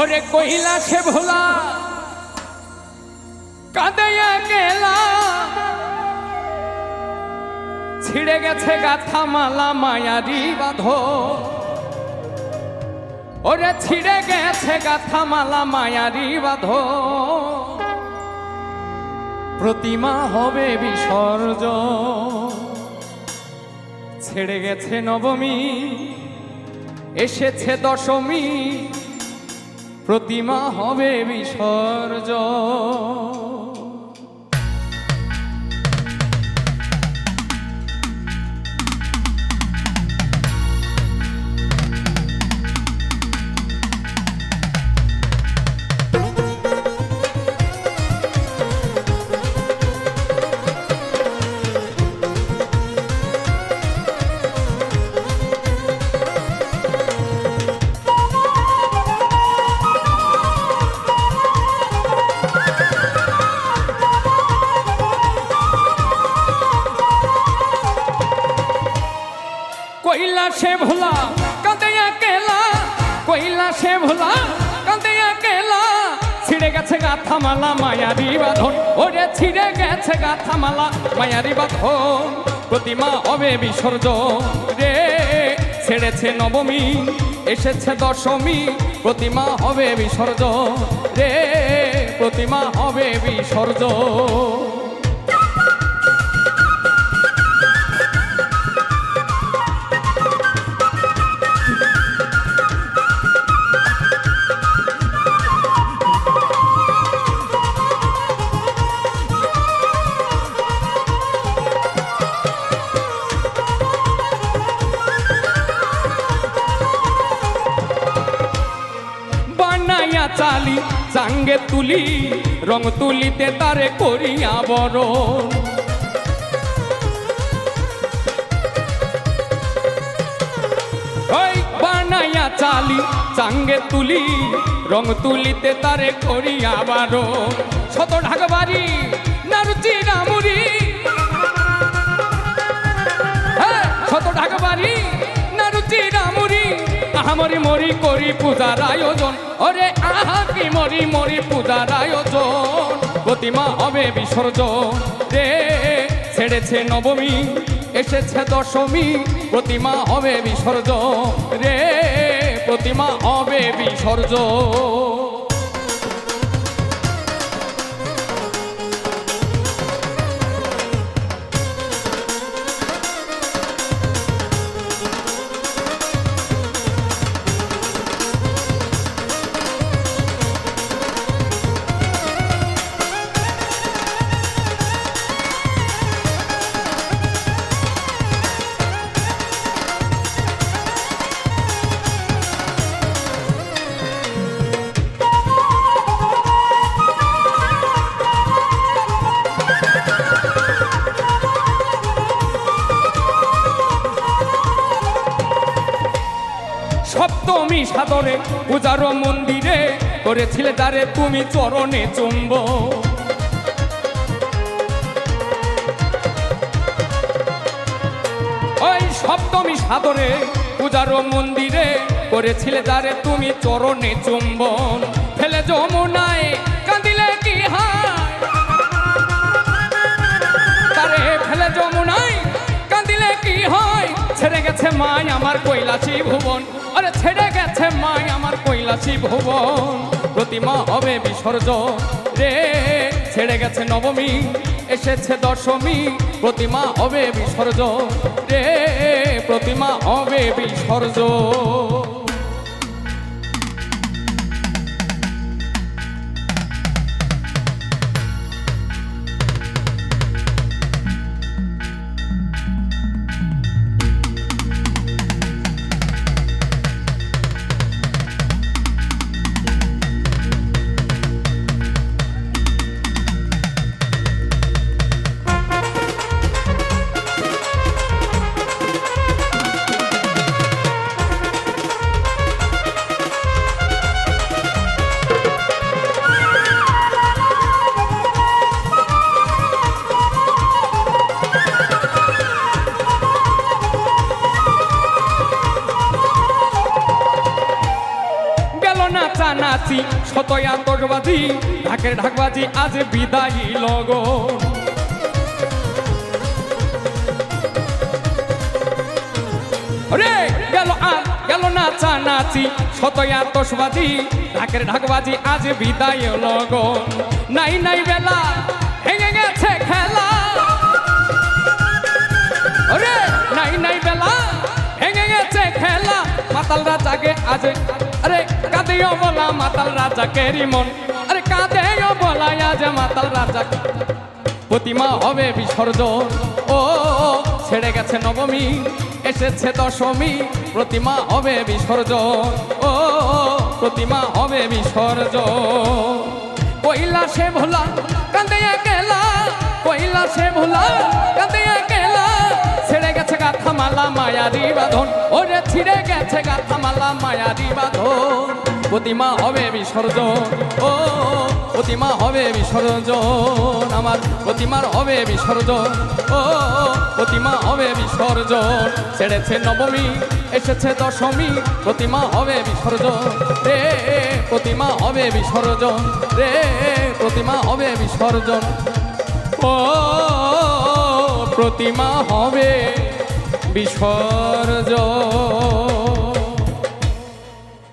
ওরে কইলা সে ভোলা কাঁদাইয়া গেলা ছিড়ে গেছে গাথা মালা মায়ারি বাঁধ ওরে ছিড়ে গেছে গাথা মালা মায়ারি বাঁধ প্রতিমা হবে বিসর্জ ছেড়ে গেছে নবমী, এসেছে দশমী। প্রতিমা হবে বিসর্জ ভোলা, কাঁদিয়া কেলা, কইলা সে ভোলা, কাঁদিয়া কেলা। ছিড়ে গেছে গাথা মালা মায়ারি বাঁধন। ওরে ছিড়ে গেছে গাথা মালা মায়ারি বাঁধন। প্রতিমা হবে বিসর্জন। রে, ছেড়েছে নবমী, এসেছে দশমী, প্রতিমা হবে বিসর্জন। রে, প্রতিমা হবে বিসর্জন। চাঙ্গে তুলি রং তুলিতে তারে করিয়া ওই বানাইয়া চালি চাঙ্গে তুলি রং তুলিতে তারে করিয়া বারো শত ঢাকবাড়ি নারুচি নামুরি। হ্যাঁ, শত নামুরি আহামরি মরি করি পূজার আয়োজন। ওরে আহা, কি মরি মরি পূজার আয়োজন। প্রতিমা হবে বিসর্জন। রে, ছেড়েছে নবমী, এসেছে দশমী, প্রতিমা হবে বিসর্জন। রে, প্রতিমা হবে বিসর্জন। সপ্তমী সাদরে পূজার মন্দিরে করেছিলে তারে তুমি চরণে চুম্ব। ওই সপ্তমী সাদরে পূজার মন্দিরে করেছিলে তারে তুমি চরণে চুম্বন ফেলে যমুনায় গেছে মাই আমার কৈলাসী ভুবন। আরে ছেড়ে গেছে মাই আমার কৈলাসী ভুবন। প্রতিমা হবে বিসর্জন। রে, ছেড়ে গেছে নবমী, এসেছে দশমী, প্রতিমা হবে বিসর্জন। রে, প্রতিমা হবে বিসর্জন। নাচি শতয়া তোটবাজি ঢাকের ঢাকবাজি আজ বিদায়ী লগন। রে, গেল আর গেল নাচা নাচি শতয়া তোষবাজি ঢাকের ঢাকবাজি আজ বিদায় লগন। নাই নাই বেলা, ভেঙে গেছে খেলা। রে, নাই নাই বেলা, ভেঙে গেছে খেলা। মাতাল রাজাকে আজ কাঁদেও বলা মাতাল রাজাকে রিমন আরে কাঁদেও বলা আজ মাতাল রাজা প্রতিমা হবে বিসর্জন। ও, ছেড়ে গেছে নবমী, এসেছে দশমী, প্রতিমা হবে বিসর্জন। ও, প্রতিমা হবে বিসর্জন। কৈলাসে ভোলা কান্দে কেলা কৈলাসে ভোলা কান্দে কেলা ছেড়ে গেছে গাথা মালা মায়ারি বাঁধন। ওরে ছিঁড়ে গেছে গাথা মালা মায়ারি বাঁধন। প্রতিমা হবে বিসর্জন। ও, প্রতিমা হবে বিসর্জন। আমার প্রতিমার হবে বিসর্জন। ও, প্রতিমা হবে বিসর্জন। ছেড়েছে নবমী, এসেছে দশমী, প্রতিমা হবে বিসর্জন। রে, প্রতিমা হবে বিসর্জন। রে, প্রতিমা হবে বিসর্জন। ও, প্রতিমা হবে বিসর্জন।